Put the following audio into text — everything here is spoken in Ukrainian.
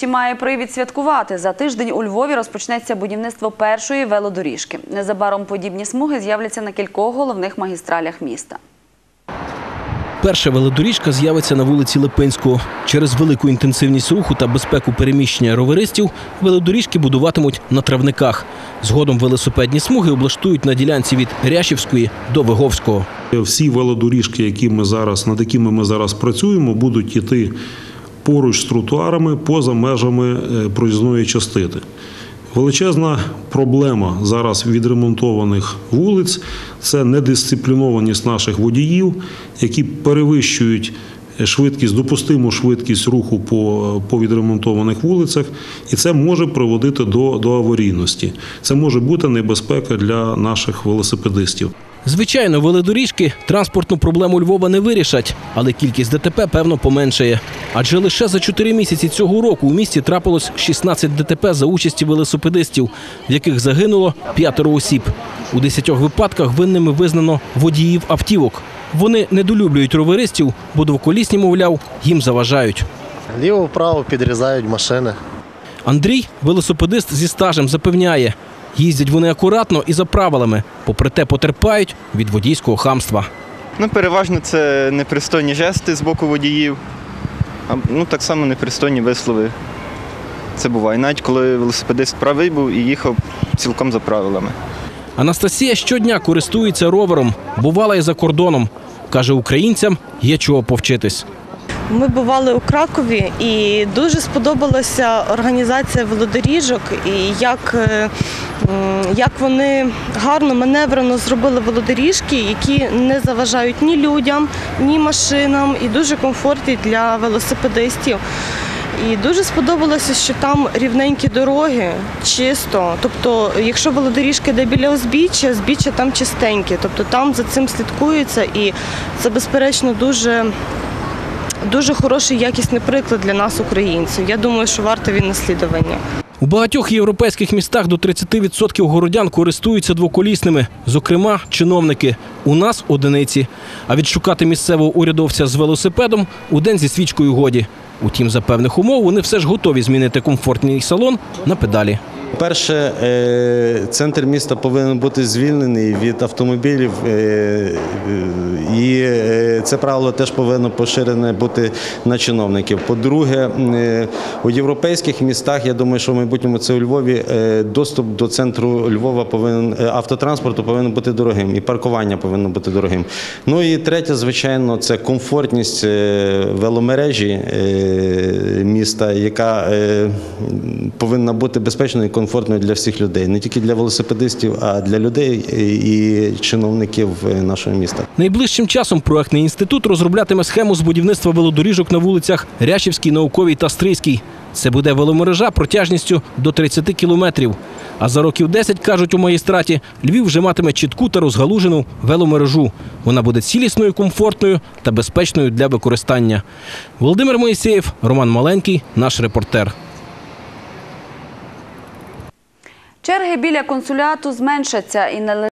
нарешті має привід святкувати. За тиждень у Львові розпочнеться будівництво першої велодоріжки. Незабаром подібні смуги з'являться на кількох головних магістралях міста. Перша велодоріжка з'явиться на вулиці Липинського. Через велику інтенсивність руху та безпеку переміщення роверистів велодоріжки будуватимуть на травниках. Згодом велосипедні смуги облаштують на ділянці від Ряшівської до Виговського. Всі велодоріжки, які ми зараз, над якими ми зараз працюємо, будуть йти поруч з тротуарами поза межами е, проїзної частини. Величезна проблема зараз відремонтованих вулиць це недисциплінованість наших водіїв, які перевищують швидкість, допустиму швидкість руху по, по відремонтованих вулицях, і це може приводити до, до аварійності. Це може бути небезпека для наших велосипедистів. Звичайно, велодоріжки транспортну проблему Львова не вирішать, але кількість ДТП певно поменшає. Адже лише за чотири місяці цього року у місті трапилось 16 ДТП за участі велосипедистів, в яких загинуло п'ятеро осіб. У десятьох випадках винними визнано водіїв автівок. Вони недолюблюють роверистів, бо двоколісні, мовляв, їм заважають. Ліво-вправо підрізають машини. Андрій, велосипедист зі стажем, запевняє, їздять вони акуратно і за правилами, попри те потерпають від водійського хамства. Ну, переважно це непристойні жести з боку водіїв, а ну так само непристойні вислови. Це буває. Навіть коли велосипедист правий був і їхав цілком за правилами. Анастасія щодня користується ровером, бувала і за кордоном. Каже, українцям є чого повчитись. Ми бували у Кракові і дуже сподобалася організація велодоріжок і як, е, як вони гарно маневрено зробили велодоріжки, які не заважають ні людям, ні машинам, і дуже комфортні для велосипедистів. І дуже сподобалося, що там рівненькі дороги, чисто. Тобто, якщо велодоріжка йде біля узбіччя, збіччя там чистеньке. Тобто там за цим слідкується, і це безперечно дуже дуже хороший якісний приклад для нас, українців. Я думаю, що варто він наслідування. У багатьох європейських містах до 30% городян користуються двоколісними, зокрема, чиновники. У нас одиниці. А відшукати місцевого урядовця з велосипедом у день зі свічкою годі. Утім, за певних умов вони все ж готові змінити комфортний салон на педалі. Перше, е, центр міста повинен бути звільнений від автомобілів, е, е, і це правило теж повинно поширене бути на чиновників. По-друге, у європейських містах, я думаю, що в майбутньому це у Львові, доступ до центру Львова повинен автотранспорту повинен бути дорогим, і паркування повинно бути дорогим. Ну і третє, звичайно, це комфортність веломережі міста, яка повинна бути безпечною комфортною для всіх людей, не тільки для велосипедистів, а для людей і чиновників е, нашого міста. Найближчим часом проектний інститут розроблятиме схему з будівництва велодоріжок на вулицях Ряшівській, Науковій та Стрийській. Це буде веломережа протяжністю до 30 кілометрів. А за років 10, кажуть у магістраті, Львів вже матиме чітку та розгалужену веломережу. Вона буде цілісною, комфортною та безпечною для використання. Володимир Моїсеєв, Роман Маленький, наш репортер. Черги біля консуляту зменшаться і не